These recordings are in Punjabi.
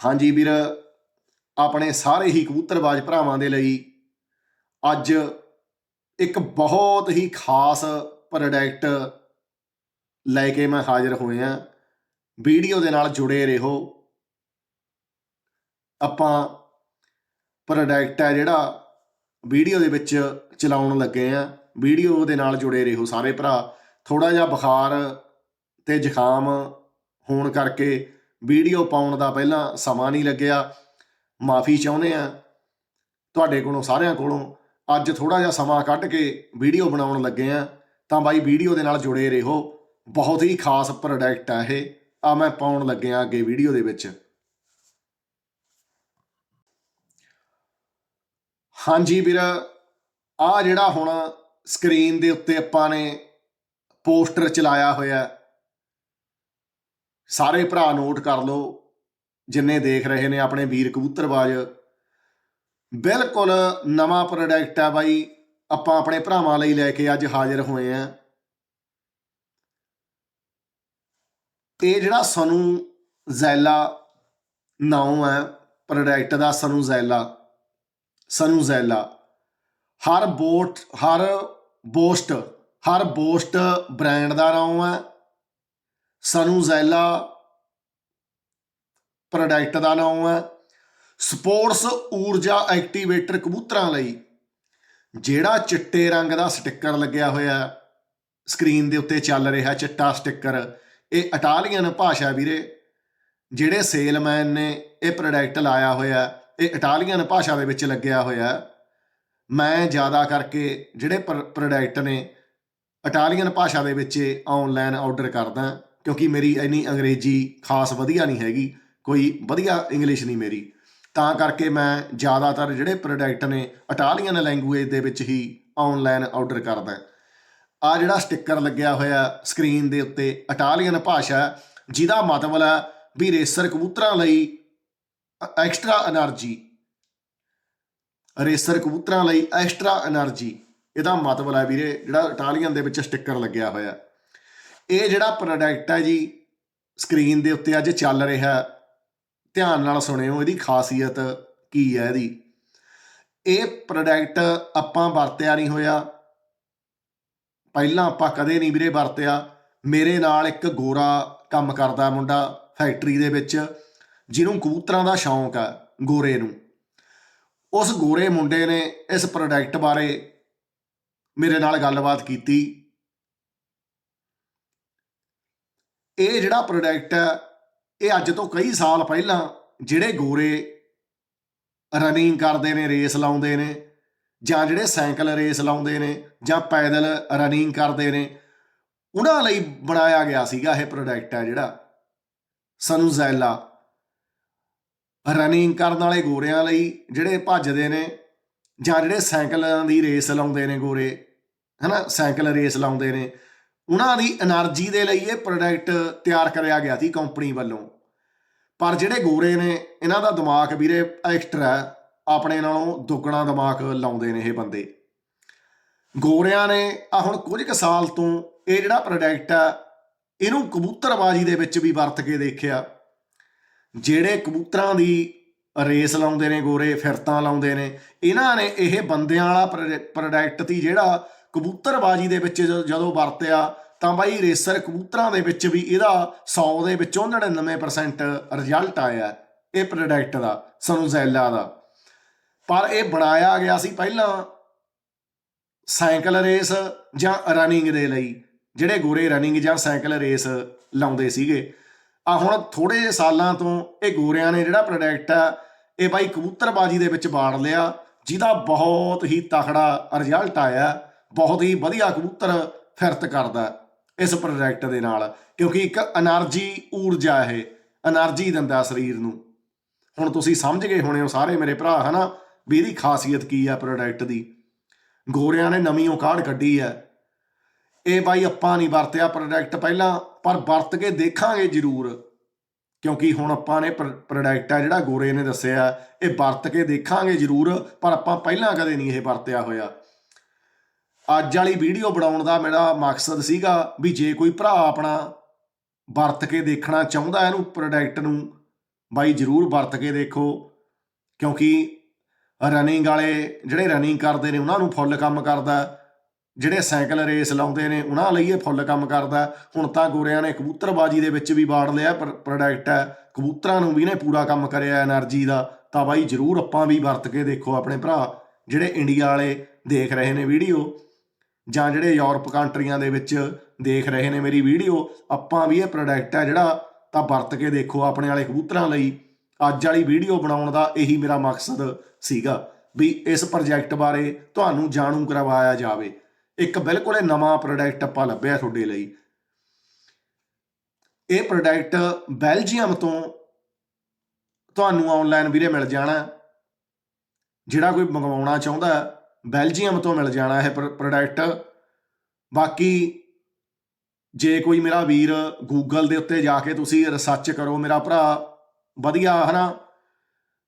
ਹਾਂਜੀ ਵੀਰ, ਆਪਣੇ ਸਾਰੇ ਹੀ ਕਬੂਤਰਬਾਜ਼ ਭਰਾਵਾਂ ਦੇ ਲਈ ਅੱਜ ਇੱਕ ਬਹੁਤ ਹੀ ਖਾਸ ਪ੍ਰੋਡਕਟ ਲੈ ਕੇ ਮੈਂ ਹਾਜ਼ਰ ਹੋਇਆ ਵੀਡੀਓ ਦੇ ਨਾਲ ਜੁੜੇ ਰਹੋ। ਆਪਾਂ ਪ੍ਰੋਡਕਟ ਹੈ ਜਿਹੜਾ ਵੀਡੀਓ ਦੇ ਵਿੱਚ ਚਲਾਉਣ ਲੱਗੇ ਆ ਵੀਡੀਓ ਦੇ ਨਾਲ ਜੁੜੇ ਰਹੋ ਸਾਰੇ ਭਰਾ। ਥੋੜਾ ਜਿਹਾ ਬੁਖਾਰ ਤੇ ਜ਼ੁਕਾਮ ਹੋਣ ਕਰਕੇ ਵੀਡੀਓ ਪਾਉਣ ਦਾ ਪਹਿਲਾਂ ਸਮਾਂ ਨਹੀਂ ਲੱਗਿਆ। ਮਾਫੀ ਚਾਹੁੰਦੇ ਆ ਤੁਹਾਡੇ ਕੋਲੋਂ, ਸਾਰਿਆਂ ਕੋਲੋਂ ਅੱਜ ਥੋੜਾ ਜਿਹਾ ਸਮਾਂ ਕੱਢ ਕੇ ਵੀਡੀਓ ਬਣਾਉਣ ਲੱਗੇ ਆ ਤਾਂ ਬਾਈ, ਵੀਡੀਓ ਦੇ ਨਾਲ ਜੁੜੇ ਰਹੋ। ਬਹੁਤ ਹੀ ਖਾਸ ਪ੍ਰੋਡਕਟ ਆ ਇਹ। ਆ ਮੈਂ ਪਾਉਣ ਲੱਗਿਆ ਅੱਗੇ ਵੀਡੀਓ ਦੇ ਵਿੱਚ। ਹਾਂਜੀ ਵੀਰ, ਆ ਜਿਹੜਾ ਹੁਣ ਸਕਰੀਨ ਦੇ ਉੱਤੇ ਆਪਾਂ ਨੇ ਪੋਸਟਰ ਚਲਾਇਆ ਹੋਇਆ। ਸਾਰੇ ਭਰਾ ਨੋਟ ਕਰ ਲਓ, ਜਿੰਨੇ ਦੇਖ ਰਹੇ ਨੇ ਆਪਣੇ ਵੀਰ ਕਬੂਤਰਬਾਜ਼। ਬਿਲਕੁਲ ਨਵਾਂ ਪ੍ਰੋਡਕਟ ਆ ਬਾਈ, ਆਪਾਂ ਆਪਣੇ ਭਰਾਵਾਂ ਲਈ ਲੈ ਕੇ ਅੱਜ ਹਾਜ਼ਰ ਹੋਏ ਆ। ਇਹ ਜਿਹੜਾ ਸਨੂ ਜ਼ੈਲਾ ਨਾਮ ਹੈ ਪ੍ਰੋਡਕਟ ਦਾ ਸਨੂ ਜ਼ੈਲਾ ਸਨੂ ਜ਼ੈਲਾ। ਹਰ ਬੋਟ, ਹਰ ਬੋਸਟ ਹਰ ਬੋਸਟ ਬ੍ਰਾਂਡ ਦਾ ਨਾਮ ਹੈ ਸਾਨੂੰ ਜ਼ੈਲਾ ਪ੍ਰੋਡਕਟ ਦਾ ਨਾਮ ਹੈ। ਸਪੋਰਟਸ ਊਰਜਾ ਐਕਟੀਵੇਟਰ ਕਬੂਤਰਾਂ ਲਈ, ਜਿਹੜਾ ਚਿੱਟੇ ਰੰਗ ਦਾ ਸਟicker ਲੱਗਿਆ ਹੋਇਆ ਸਕਰੀਨ ਦੇ ਉੱਤੇ ਚੱਲ ਰਿਹਾ ਚਿੱਟਾ ਸਟicker। ਇਹ ਇਟਾਲੀਅਨ ਭਾਸ਼ਾ ਵੀਰੇ, ਜਿਹੜੇ ਸੇਲਮੈਨ ਨੇ ਇਹ ਪ੍ਰੋਡਕਟ ਲਾਇਆ ਹੋਇਆ ਇਹ ਇਟਾਲੀਅਨ ਭਾਸ਼ਾ ਦੇ ਵਿੱਚ ਲੱਗਿਆ ਹੋਇਆ ਮੈਂ ਜ਼ਿਆਦਾ ਕਰਕੇ ਜਿਹੜੇ ਪ੍ਰੋਡਕਟ ਨੇ, ਇਟਾਲੀਅਨ ਭਾਸ਼ਾ ਦੇ ਵਿੱਚ ਆਨਲਾਈਨ ਆਰਡਰ ਕਰਦਾ। ਕਿਉਂਕਿ ਮੇਰੀ ਇੰਨੀ ਅੰਗਰੇਜ਼ੀ ਖਾਸ ਵਧੀਆ ਨਹੀਂ ਹੈਗੀ, ਕੋਈ ਵਧੀਆ ਇੰਗਲਿਸ਼ ਨਹੀਂ ਮੇਰੀ। ਤਾਂ ਕਰਕੇ ਮੈਂ ਜ਼ਿਆਦਾਤਰ ਜਿਹੜੇ ਪ੍ਰੋਡਕਟ ਨੇ ਇਟਾਲੀਅਨ ਲੈਂਗੁਏਜ ਦੇ ਵਿੱਚ ਹੀ ਆਨਲਾਈਨ ਆਰਡਰ ਕਰਦਾ ਆ ਜਿਹੜਾ ਸਟicker ਲੱਗਿਆ ਹੋਇਆ ਸਕਰੀਨ ਦੇ ਉੱਤੇ ਇਟਾਲੀਅਨ ਭਾਸ਼ਾ, ਜਿਹਦਾ ਮਤਲਬ ਹੈ ਵੀ ਰੇਸਰ ਕਬੂਤਰਾਂ ਲਈ ਐਕਸਟਰਾ એનર્ਜੀ ਰੇਸਰ ਕਬੂਤਰਾਂ ਲਈ ਐਕਸਟਰਾ એનર્ਜੀ ਇਹਦਾ ਮਤਲਬ ਹੈ ਵੀਰੇ, ਜਿਹੜਾ ਇਟਾਲੀਅਨ ਦੇ ਵਿੱਚ ਸਟicker ਲੱਗਿਆ ਹੋਇਆ। ਇਹ ਜਿਹੜਾ ਪ੍ਰੋਡਕਟ ਹੈ ਜੀ ਸਕਰੀਨ ਦੇ ਉੱਤੇ ਅੱਜ ਚੱਲ ਰਿਹਾ, ਧਿਆਨ ਨਾਲ ਸੁਣਿਓ ਇਹਦੀ ਖਾਸੀਅਤ ਕੀ ਹੈ ਇਹਦੀ। ਇਹ ਪ੍ਰੋਡਕਟ ਆਪਾਂ ਵਰਤਿਆ ਨਹੀਂ ਹੋਇਆ। ਪਹਿਲਾਂ ਆਪਾਂ ਕਦੇ ਨਹੀਂ ਵੀਰੇ ਵਰਤਿਆ। ਮੇਰੇ ਨਾਲ ਇੱਕ ਗੋਰਾ ਕੰਮ ਕਰਦਾ ਮੁੰਡਾ ਫੈਕਟਰੀ ਦੇ ਵਿੱਚ, ਜਿਹਨੂੰ ਕਬੂਤਰਾਂ ਦਾ ਸ਼ੌਂਕ ਆ, ਗੋਰੇ ਨੂੰ। ਉਸ ਗੋਰੇ ਮੁੰਡੇ ਨੇ ਇਸ ਪ੍ਰੋਡਕਟ ਬਾਰੇ ਮੇਰੇ ਨਾਲ ਗੱਲਬਾਤ ਕੀਤੀ। ਇਹ ਜਿਹੜਾ ਪ੍ਰੋਡਕਟ ਹੈ, ਇਹ ਅੱਜ ਤੋਂ ਕਈ ਸਾਲ ਪਹਿਲਾਂ ਜਿਹੜੇ ਗੋਰੇ ਰਨਿੰਗ ਕਰਦੇ ਨੇ ਰੇਸ ਲਾਉਂਦੇ ਨੇ, ਜਾਂ ਜਿਹੜੇ ਸਾਈਕਲ ਰੇਸ ਲਾਉਂਦੇ ਨੇ, ਜਾਂ ਪੈਦਲ ਰਨਿੰਗ ਕਰਦੇ ਨੇ, ਉਹਨਾਂ ਲਈ ਬਣਾਇਆ ਗਿਆ ਸੀਗਾ ਇਹ ਪ੍ਰੋਡਕਟ ਹੈ ਜਿਹੜਾ ਸਨੂਜ਼ੈਲਾ ਰਨਿੰਗ ਕਰਨ ਵਾਲੇ ਗੋਰਿਆਂ ਲਈ ਜਿਹੜੇ ਭੱਜਦੇ ਨੇ, ਜਾਂ ਜਿਹੜੇ ਸਾਈਕਲਾਂ ਦੀ ਰੇਸ ਲਾਉਂਦੇ ਨੇ ਗੋਰੇ, ਹਨਾ, ਸਾਈਕਲ ਰੇਸ ਲਾਉਂਦੇ ਨੇ ਉਹਨਾਂ ਦੀ એનર્ਜੀ ਦੇ ਲਈ ਇਹ ਪ੍ਰੋਡਕਟ ਤਿਆਰ ਕਰਿਆ ਗਿਆ ਸੀ ਕੰਪਨੀ ਵੱਲੋਂ। ਪਰ ਜਿਹੜੇ ਗੋਰੇ ਨੇ, ਇਹਨਾਂ ਦਾ ਦਿਮਾਗ ਵੀਰੇ ਐਕਸਟਰਾ ਆਪਣੇ ਨਾਲੋਂ ਦੁੱਗਣਾ ਦਿਮਾਗ ਲਾਉਂਦੇ ਨੇ ਇਹ ਬੰਦੇ। ਗੋਰਿਆਂ ਨੇ ਆ ਹੁਣ ਕੁਝ ਕੁ ਸਾਲ ਤੋਂ ਇਹ ਜਿਹੜਾ ਪ੍ਰੋਡਕਟ ਆ ਇਹਨੂੰ ਕਬੂਤਰਬਾਜ਼ੀ ਦੇ ਵਿੱਚ ਵੀ ਵਰਤ ਕੇ ਦੇਖਿਆ। ਜਿਹੜੇ ਕਬੂਤਰਾਂ ਦੀ ਰੇਸ ਲਾਉਂਦੇ ਨੇ ਗੋਰੇ, ਫਿਰਤਾਂ ਲਾਉਂਦੇ ਨੇ, ਇਹਨਾਂ ਨੇ ਇਹ ਬੰਦਿਆਂ ਵਾਲਾ ਪ੍ਰੋਡਕਟ ਦੀ ਜਿਹੜਾ ਕਬੂਤਰਬਾਜੀ ਦੇ ਵਿੱਚ ਜਦੋਂ ਵਰਤਿਆ, ਤਾਂ ਬਾਈ ਰੇਸਰ ਕਬੂਤਰਾਂ ਦੇ ਵਿੱਚ ਵੀ ਇਹਦਾ 100 ਦੇ ਵਿੱਚੋਂ 99% ਰਿਜ਼ਲਟ ਆਇਆ ਇਹ ਪ੍ਰੋਡਕਟ ਦਾ ਸਨੂਜ਼ੈਲਾ ਦਾ। ਪਰ ਇਹ ਬਣਾਇਆ ਗਿਆ ਸੀ ਪਹਿਲਾਂ ਸਾਈਕਲ ਰੇਸ ਜਾਂ ਰਨਿੰਗ ਦੇ ਲਈ, ਜਿਹੜੇ ਗੋਰੇ ਰਨਿੰਗ ਜਾਂ ਸਾਈਕਲ ਰੇਸ ਲਾਉਂਦੇ ਸੀਗੇ। ਆ ਹੁਣ ਥੋੜੇ ਜਿਹੇ ਸਾਲਾਂ ਤੋਂ ਇਹ ਗੋਰਿਆਂ ਨੇ ਜਿਹੜਾ ਪ੍ਰੋਡਕਟ ਆ ਇਹ ਬਾਈ ਕਬੂਤਰਬਾਜੀ ਦੇ ਵਿੱਚ ਬਾੜ ਲਿਆ, ਜਿਹਦਾ ਬਹੁਤ ਹੀ ਤਖੜਾ ਰਿਜ਼ਲਟ ਆਇਆ। ਬਹੁਤ ਹੀ ਵਧੀਆ ਕਬੂਤਰ ਫਿਰਤ ਕਰਦਾ ਇਸ ਪ੍ਰੋਜੈਕਟ ਦੇ ਨਾਲ, ਕਿਉਂਕਿ ਇੱਕ એનર્ਜੀ ਊਰਜਾ ਇਹ એનર્ਜੀ ਦਿੰਦਾ ਸਰੀਰ ਨੂੰ। ਹੁਣ ਤੁਸੀਂ ਸਮਝ ਗਏ ਹੋਣੇ ਹੋ ਸਾਰੇ ਮੇਰੇ ਭਰਾ, ਹਨਾ, ਵੀ ਇਹਦੀ ਖਾਸੀਅਤ ਕੀ ਹੈ ਪ੍ਰੋਡਕਟ ਦੀ। ਗੋਰਿਆਂ ਨੇ ਨਵੀਂ ਔਕਾੜ ਕੱਢੀ ਹੈ। ਇਹ ਬਾਈ ਆਪਾਂ ਨਹੀਂ ਵਰਤਿਆ ਪ੍ਰੋਡਕਟ ਪਹਿਲਾਂ, ਪਰ ਵਰਤ ਕੇ ਦੇਖਾਂਗੇ ਜ਼ਰੂਰ। ਕਿਉਂਕਿ ਹੁਣ ਆਪਾਂ ਨੇ ਪ੍ਰੋਡਕਟ ਆ ਜਿਹੜਾ ਗੋਰੇ ਨੇ ਦੱਸਿਆ, ਇਹ ਵਰਤ ਕੇ ਦੇਖਾਂਗੇ ਜ਼ਰੂਰ, ਪਰ ਆਪਾਂ ਪਹਿਲਾਂ ਕਦੇ ਨਹੀਂ ਇਹ ਵਰਤਿਆ ਹੋਇਆ। ਅੱਜ ਵਾਲੀ ਵੀਡੀਓ ਬਣਾਉਣ ਦਾ ਮੇਰਾ ਮਕਸਦ ਸੀਗਾ ਵੀ ਜੇ ਕੋਈ ਭਰਾ ਆਪਣਾ ਵਰਤ ਕੇ ਦੇਖਣਾ ਚਾਹੁੰਦਾ ਇਹਨੂੰ ਪ੍ਰੋਡਕਟ ਨੂੰ, ਬਾਈ ਜਰੂਰ ਵਰਤ ਕੇ ਦੇਖੋ, ਕਿਉਂਕਿ ਰਨਿੰਗ ਵਾਲੇ ਜਿਹੜੇ ਰਨਿੰਗ ਕਰਦੇ ਨੇ ਉਹਨਾਂ ਨੂੰ ਫੁੱਲ ਕੰਮ ਕਰਦਾ ਜਿਹੜੇ ਸਾਈਕਲ ਰੇਸ ਲਾਉਂਦੇ ਨੇ ਉਹਨਾਂ ਲਈ ਇਹ ਫੁੱਲ ਕੰਮ ਕਰਦਾ ਹੁਣ ਤਾਂ ਗੋਰਿਆਂ ਨੇ ਕਬੂਤਰਬਾਜੀ ਦੇ ਵਿੱਚ ਵੀ ਬਾੜ ਲਿਆ ਪ੍ਰੋਡਕਟ ਹੈ, ਕਬੂਤਰਾਂ ਨੂੰ ਵੀ ਨੇ ਪੂਰਾ ਕੰਮ ਕਰਿਆ એનર્ਜੀ ਦਾ, ਤਾਂ ਬਾਈ ਜਰੂਰ ਆਪਾਂ ਵੀ ਵਰਤ ਕੇ ਦੇਖੋ ਆਪਣੇ ਭਰਾ, ਜਿਹੜੇ ਇੰਡੀਆ ਵਾਲੇ ਦੇਖ ਰਹੇ ਨੇ ਵੀਡੀਓ। ਜਾਂ ਜਿਹੜੇ ਯੂਰਪ ਕੰਟਰੀਆਂ ਦੇ ਵਿੱਚ ਦੇਖ ਰਹੇ ਨੇ ਮੇਰੀ ਵੀਡੀਓ, ਆਪਾਂ ਵੀ ਇਹ ਪ੍ਰੋਡਕਟ ਹੈ ਜਿਹੜਾ ਤਾਂ ਵਰਤ ਕੇ ਦੇਖੋ ਆਪਣੇ ਵਾਲੇ ਕਬੂਤਰਾਂ ਲਈ। ਅੱਜ ਵਾਲੀ ਵੀਡੀਓ ਬਣਾਉਣ ਦਾ ਇਹੀ ਮੇਰਾ ਮਕਸਦ ਸੀਗਾ ਵੀ ਇਸ ਪ੍ਰੋਜੈਕਟ ਬਾਰੇ ਤੁਹਾਨੂੰ ਜਾਣੂ ਕਰਵਾਇਆ ਜਾਵੇ। ਇੱਕ ਬਿਲਕੁਲ ਇਹ ਨਵਾਂ ਪ੍ਰੋਡਕਟ ਆਪਾਂ ਲੱਭਿਆ ਤੁਹਾਡੇ ਲਈ। ਇਹ ਪ੍ਰੋਡਕਟ ਬੈਲਜੀਅਮ ਤੋਂ ਤੁਹਾਨੂੰ ਆਨਲਾਈਨ ਵੀਰੇ ਮਿਲ ਜਾਣਾ। ਜਿਹੜਾ ਕੋਈ ਮੰਗਵਾਉਣਾ ਚਾਹੁੰਦਾ ਬੈਲਜੀਅਮ ਤੋਂ ਮਿਲ ਜਾਣਾ ਇਹ ਪ੍ਰੋਡਕਟ ਬਾਕੀ ਜੇ ਕੋਈ ਮੇਰਾ ਵੀਰ ਗੂਗਲ ਦੇ ਉੱਤੇ ਜਾ ਕੇ ਤੁਸੀਂ ਰਿਸਰਚ ਕਰੋ, ਮੇਰਾ ਭਰਾ ਵਧੀਆ ਹਨਾ,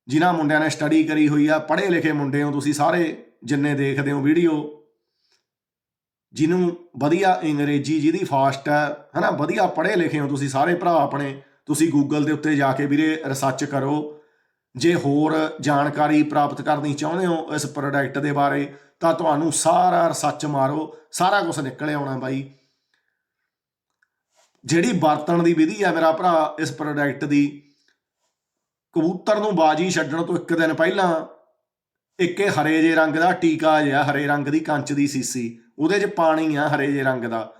ਜਿਨ੍ਹਾਂ ਮੁੰਡਿਆਂ ਨੇ ਸਟੱਡੀ ਕਰੀ ਹੋਈ ਆ, ਪੜ੍ਹੇ ਲਿਖੇ ਮੁੰਡੇ ਹੋ, ਤੁਸੀਂ ਸਾਰੇ ਜਿੰਨੇ ਦੇਖਦੇ ਹੋ ਵੀਡੀਓ ਜਿਹਨੂੰ ਵਧੀਆ ਅੰਗਰੇਜ਼ੀ, ਜਿਹਦੀ ਫਾਸਟ ਹੈ, ਹਨਾ, ਵਧੀਆ ਪੜ੍ਹੇ ਲਿਖੇ ਹੋ ਤੁਸੀਂ ਸਾਰੇ ਭਰਾ ਆਪਣੇ, ਤੁਸੀਂ ਗੂਗਲ ਦੇ ਉੱਤੇ ਜਾ ਕੇ ਵੀਰੇ ਰਿਸਰਚ ਕਰੋ। ਜੇ ਹੋਰ ਜਾਣਕਾਰੀ ਪ੍ਰਾਪਤ ਕਰਨੀ ਚਾਹੁੰਦੇ ਹੋ ਇਸ ਪ੍ਰੋਡਕਟ ਦੇ ਬਾਰੇ, ਤਾਂ ਤੁਹਾਨੂੰ ਸਾਰਾ ਰਿਸਰਚ ਮਾਰੋ, ਸਾਰਾ ਕੁਝ ਨਿਕਲ ਆਉਣਾ ਬਾਈ। ਜਿਹੜੀ ਵਰਤਣ ਦੀ ਵਿਧੀ ਆ ਮੇਰਾ ਭਰਾ, ਇਸ ਪ੍ਰੋਡਕਟ ਦੀ, ਕਬੂਤਰ ਨੂੰ ਬਾਜੀ ਛੱਡਣ ਤੋਂ ਇੱਕ ਦਿਨ ਪਹਿਲਾਂ, ਇੱਕ ਇਹ ਹਰੇ ਜੇ ਰੰਗ ਦਾ ਟੀਕਾ ਜਿਹਾ, ਹਰੇ ਰੰਗ ਦੀ ਕੰਚ ਦੀ ਸੀਸੀ, ਉਹਦੇ 'ਚ ਪਾਣੀ ਆ ਹਰੇ ਜੇ ਰੰਗ ਦਾ।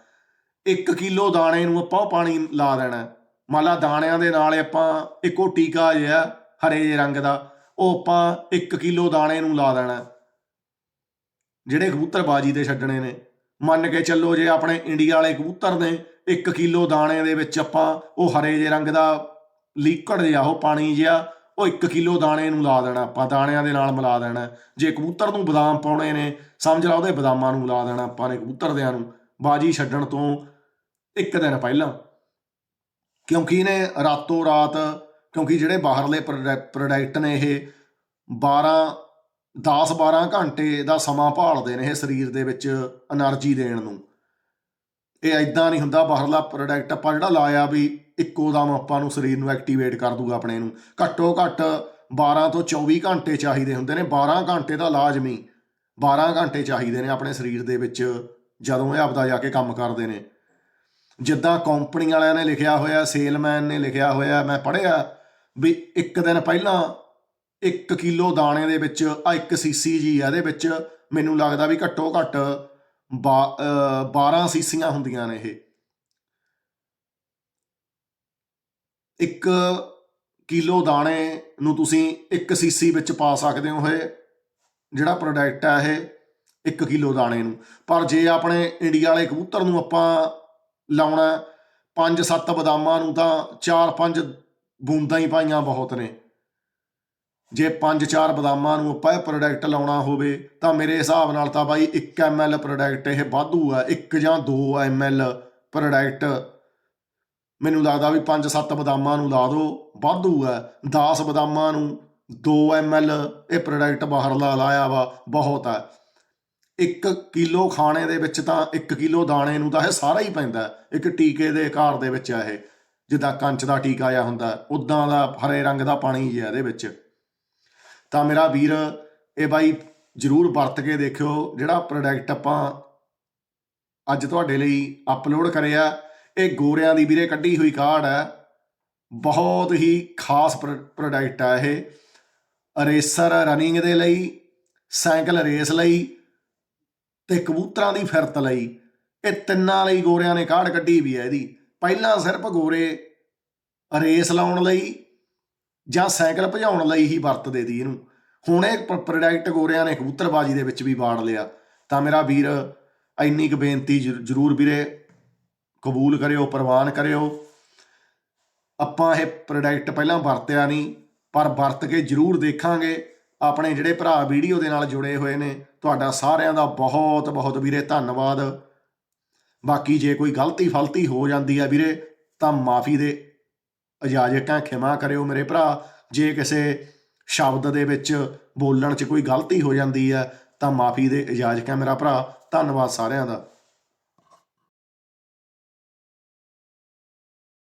1 ਕਿਲੋ ਦਾਣੇ ਨੂੰ ਆਪਾਂ ਉਹ ਪਾਣੀ ਲਾ ਦੇਣਾ। ਮੰਨ ਲਾ ਦਾਣਿਆਂ ਦੇ ਨਾਲ ਆਪਾਂ ਇੱਕੋ ਟੀਕਾ ਜਿਹਾ ਹਰੇ ਜੇ ਰੰਗ ਦਾ, ਉਹ ਆਪਾਂ 1 ਕਿਲੋ ਦਾਣੇ ਨੂੰ ਲਾ ਦੇਣਾ। ਜਿਹੜੇ ਕਬੂਤਰ ਬਾਜੀ ਤੇ ਛੱਡਣੇ ਨੇ। ਮੰਨ ਕੇ ਚੱਲੋ ਜੇ ਆਪਣੇ ਇੰਡੀਆ ਵਾਲੇ ਕਬੂਤਰ ਨੇ 1 ਕਿਲੋ ਦਾਣੇ ਦੇ ਵਿੱਚ ਆਪਾਂ ਉਹ ਹਰੇ ਜੇ ਰੰਗ ਦਾ ਲੀਕੜ ਜਿਹਾ, ਉਹ ਪਾਣੀ ਜਿਹਾ, ਉਹ 1 ਕਿਲੋ ਦਾਣੇ ਨੂੰ ਲਾ ਦੇਣਾ ਆਪਾਂ, ਦਾਣਿਆਂ ਦੇ ਨਾਲ ਮਿਲਾ ਦੇਣਾ। ਜੇ ਕਬੂਤਰ ਨੂੰ ਬਦਾਮ ਪਾਉਣੇ ਨੇ, ਸਮਝ ਲਾ ਉਹਦੇ ਬਦਾਮਾਂ ਨੂੰ ਲਾ ਦੇਣਾ ਆਪਾਂ ਨੇ ਕਬੂਤਰ ਦਿਆਂ ਨੂੰ। ਬਾਜੀ ਛੱਡਣ ਤੋਂ ਇੱਕ ਦਿਨ ਪਹਿਲਾਂ। ਕਿਉਂਕਿ ਇਹਨੇ ਰਾਤੋਂ ਰਾਤ ਕਿਉਂਕਿ ਜਿਹੜੇ ਬਾਹਰਲੇ ਪ੍ਰੋਡਕਟ ਨੇ ਇਹ 12 10 12 ਘੰਟੇ ਦਾ ਸਮਾਂ ਭਾਲਦੇ ਨੇ ਇਹ ਸਰੀਰ ਦੇ ਵਿੱਚ એનર્ਜੀ ਦੇਣ ਨੂੰ। ਇਹ ਐਦਾਂ ਨਹੀਂ ਹੁੰਦਾ, ਬਾਹਰਲਾ ਪ੍ਰੋਡਕਟ ਆਪਾਂ ਜਿਹੜਾ ਲਾਇਆ ਵੀ ਇੱਕੋ ਦਮ ਆਪਾਂ ਨੂੰ ਸਰੀਰ ਨੂੰ ਐਕਟੀਵੇਟ ਕਰ ਦੂਗਾ ਆਪਣੇ ਨੂੰ। ਘੱਟੋ ਘੱਟ 12 ਤੋਂ 24 ਘੰਟੇ ਚਾਹੀਦੇ ਹੁੰਦੇ ਨੇ। 12 ਘੰਟੇ ਦਾ ਲਾਜ਼ਮੀ 12 ਘੰਟੇ ਚਾਹੀਦੇ ਨੇ ਆਪਣੇ ਸਰੀਰ ਦੇ ਵਿੱਚ ਜਦੋਂ ਇਹ ਆਪਦਾ ਜਾ ਕੇ ਕੰਮ ਕਰਦੇ ਨੇ। ਜਿੱਦਾਂ ਕੰਪਨੀ ਵਾਲਿਆਂ ਨੇ ਲਿਖਿਆ ਹੋਇਆ, ਸੇਲਮੈਨ ਨੇ ਲਿਖਿਆ ਹੋਇਆ, ਮੈਂ ਪੜ੍ਹਿਆ ਵੀ ਇੱਕ ਦਿਨ ਪਹਿਲਾਂ 1 ਕਿਲੋ ਦਾਣੇ ਦੇ ਵਿੱਚ ਆ 1 ਸੀਸੀ ਜੀ ਆ ਇਹਦੇ ਵਿੱਚ, ਮੈਨੂੰ ਲੱਗਦਾ ਵੀ ਘੱਟੋ ਘੱਟ 12 ਸੀਸੀਆਂ ਹੁੰਦੀਆਂ ਨੇ ਇਹ। ਇੱਕ ਕਿਲੋ ਦਾਣੇ ਨੂੰ ਤੁਸੀਂ 1 ਸੀਸੀ ਵਿੱਚ ਪਾ ਸਕਦੇ ਹੋ ਇਹ, ਜਿਹੜਾ ਪ੍ਰੋਡਕਟ ਆ ਇਹ 1 ਕਿਲੋ ਦਾਣੇ ਨੂੰ। ਪਰ ਜੇ ਆਪਣੇ ਇੰਡੀਆ ਵਾਲੇ ਕਬੂਤਰ ਨੂੰ ਆਪਾਂ ਲਾਉਣਾ 5-7 ਬਦਾਮਾਂ ਨੂੰ ਤਾਂ 4-5 ਬੂੰਦਾਂ ਹੀ ਪਾਈਆਂ ਬਹੁਤ ਨੇ। ਜੇ 5-4 ਬਦਾਮਾਂ ਨੂੰ ਆਪਾਂ ਇਹ ਪ੍ਰੋਡਕਟ ਲਾਉਣਾ ਹੋਵੇ, ਤਾਂ ਮੇਰੇ ਹਿਸਾਬ ਨਾਲ ਤਾਂ ਬਾਈ 1 ml ਪ੍ਰੋਡਕਟ ਇਹ ਵਾਧੂ ਆ 1 ਜਾਂ 2 ml ਪ੍ਰੋਡਕਟ ਮੈਨੂੰ ਲੱਗਦਾ ਵੀ 5-7 ਬਦਾਮਾਂ ਨੂੰ ਲਾ ਦਿਓ ਵਾਧੂ ਆ। 10 ਬਦਾਮਾਂ ਨੂੰ 2 ml ਇਹ ਪ੍ਰੋਡਕਟ ਬਾਹਰ ਲਾ ਲਾਇਆ ਵਾ, ਬਹੁਤ ਆ। 1 ਕਿਲੋ ਖਾਣੇ ਦੇ ਵਿੱਚ ਤਾਂ 1 ਕਿਲੋ ਦਾਣੇ ਨੂੰ ਤਾਂ ਇਹ ਸਾਰਾ ਹੀ ਪੈਂਦਾ, ਇੱਕ ਟੀਕੇ ਦੇ ਆਕਾਰ ਦੇ ਵਿੱਚ ਆ ਇਹ। ਜਿੱਦਾਂ ਕੰਚ ਦਾ ਟੀਕਾ ਆ ਹੁੰਦਾ ਉਦਾਂ ਦਾ ਹਰੇ ਰੰਗ ਦਾ ਪਾਣੀ ਜਿਹਾ ਇਹਦੇ ਵਿੱਚ। ਤਾਂ ਮੇਰਾ ਵੀਰ, ਇਹ ਬਾਈ ਜਰੂਰ ਵਰਤ ਕੇ ਦੇਖਿਓ, ਜਿਹੜਾ ਪ੍ਰੋਡਕਟ ਆਪਾਂ ਅੱਜ ਤੁਹਾਡੇ ਲਈ ਅਪਲੋਡ ਕਰਿਆ ਇਹ ਗੋਰਿਆਂ ਦੀ ਵੀਰੇ ਕੱਢੀ ਹੋਈ ਕਾਰਡ ਹੈ। ਬਹੁਤ ਹੀ ਖਾਸ ਪ੍ਰੋਡਕਟ ਹੈ ਇਹ। ਰੇਸਰ ਰਨਿੰਗ ਦੇ ਲਈ, ਸਾਈਕਲ ਰੇਸ ਲਈ ਤੇ ਕਬੂਤਰਾਂ ਦੀ ਫਿਰਤ ਲਈ। ਇਹ ਤਿੰਨਾਂ ਲਈ ਗੋਰਿਆਂ ਨੇ ਕਾਢ ਕੱਢੀ ਵੀ ਹੈ ਇਹਦੀ। ਪਹਿਲਾਂ ਸਿਰਫ ਗੋਰੇ ਰੇਸ ਲਾਉਣ ਲਈ ਜਾਂ ਸਾਈਕਲ ਭਜਾਉਣ ਲਈ ਹੀ ਵਰਤਦੇ ਦੀ ਇਹਨੂੰ। ਹੁਣ ਇਹ ਪ੍ਰੋਡਕਟ ਗੋਰਿਆਂ ਨੇ ਕਬੂਤਰਬਾਜੀ ਦੇ ਵਿੱਚ ਵੀ ਬਾੜ ਲਿਆ। ਤਾਂ ਮੇਰਾ ਵੀਰ, ਇੰਨੀ ਕੁ ਬੇਨਤੀ ਜ਼ਰੂਰ ਵੀਰੇ, ਕਬੂਲ ਕਰਿਓ, ਪ੍ਰਵਾਨ ਕਰਿਓ। ਆਪਾਂ ਇਹ ਪ੍ਰੋਡਕਟ ਪਹਿਲਾਂ ਵਰਤਿਆ ਨਹੀਂ, ਪਰ ਵਰਤ ਕੇ ਜ਼ਰੂਰ ਦੇਖਾਂਗੇ। ਆਪਣੇ ਜਿਹੜੇ ਭਰਾ ਵੀਡੀਓ ਦੇ ਨਾਲ ਜੁੜੇ ਹੋਏ ਨੇ, ਤੁਹਾਡਾ ਸਾਰਿਆਂ ਦਾ ਬਹੁਤ ਬਹੁਤ ਵੀਰੇ ਧੰਨਵਾਦ। ਬਾਕੀ ਜੇ ਕੋਈ ਗਲਤੀ ਫਲਤੀ ਹੋ ਜਾਂਦੀ ਹੈ ਵੀਰੇ, ਤਾਂ ਮਾਫੀ ਦੇ ਇਜਾਜ਼ਤਾਂ ਖਿਮਾ ਕਰਿਓ ਮੇਰੇ ਭਰਾ। ਜੇ ਕਿਸੇ ਸ਼ਬਦ ਦੇ ਵਿੱਚ ਬੋਲਣ 'ਚ ਕੋਈ ਗਲਤੀ ਹੋ ਜਾਂਦੀ ਹੈ ਤਾਂ ਮਾਫੀ ਦੇ ਇਜਾਜ਼ਤਾਂ ਮੇਰਾ ਭਰਾ। ਧੰਨਵਾਦ ਸਾਰਿਆਂ ਦਾ।